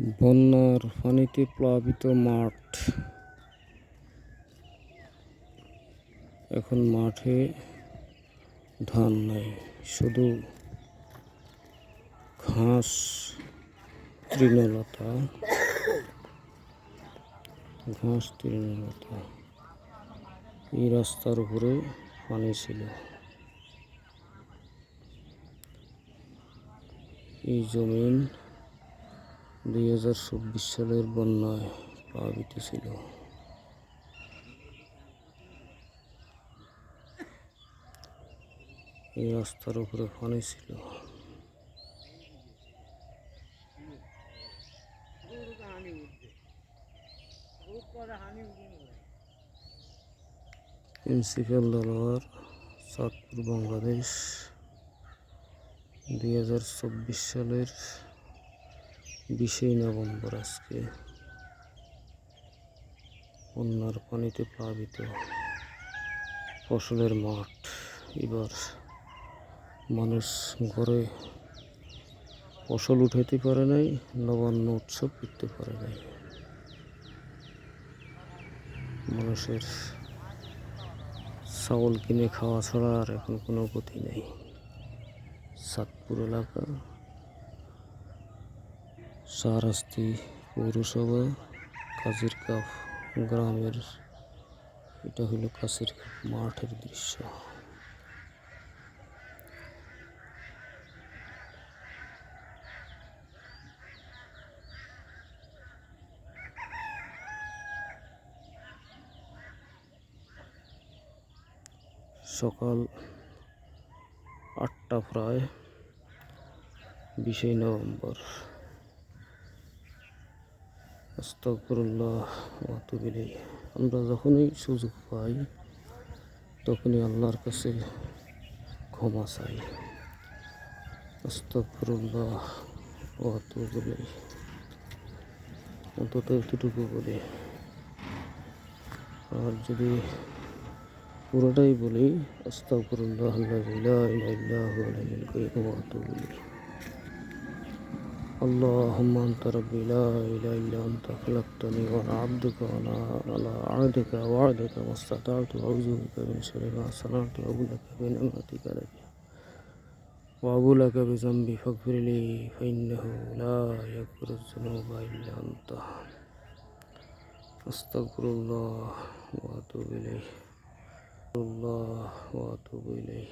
বন্যার পানিতে প্লাবিত মাঠ। এখন মাঠে ধান নাই, শুধু ঘাস, তৃণলতা। ঘাস, তৃণলতা। এই রাস্তার উপরে পানি ছিল। এই জমিন দুই হাজার চব্বিশ সালের বন্যায় প্লাবিত ছিল। এই রাস্তার উপরে পানি ছিল। প্রিন্সিপাল দলোয়ার চাঁদপুর, বাংলাদেশ, দুই হাজার চব্বিশ সালের বিশে নভেম্বর আজকে। বন্যার পানিতে প্লাবিত ফসলের মাঠ। এবার মানুষ ঘরে ফসল উঠাইতে পারে নাই, নবান্ন উৎসব করতে পারে নাই। মানুষের চাউল কিনে খাওয়া ছাড়া আর এখন কোনো গতি নেই। সাতপুর এলাকা শাহরাস্তি পৌরসভা কাজের কাপ গ্রামের, এটা হলো কাছের মাঠের দৃশ্য। সকাল আটটা প্রায়, বিশে নভেম্বর। আস্তাগফিরুল্লাহ ওয়া আতুবু আমরা যখনই সুযোগ পাই, তখনই আল্লাহর কাছে ক্ষমা চাই। আতুবু ইলাইহি। অন্তত এতটুকু বলি। আর যদি পুরোটাই বলি, আস্তাগফিরুল্লাহ আল্লাযী লা ইলাহা ইল্লা হুয়াল اللهم أنت ربي لا إله إلا أنت خلقتني وأنا عبدك وأنا على عهدك ووعدك ما استطعت أعوذ بك من شر ما صنعت وأبو لك بنعمتك علي وأبو لك بذنبي فاغفر لي فإنه لا يغفر الذنوب إلا أنت أستغفر الله وأتوب إليه الله وأتوب إليه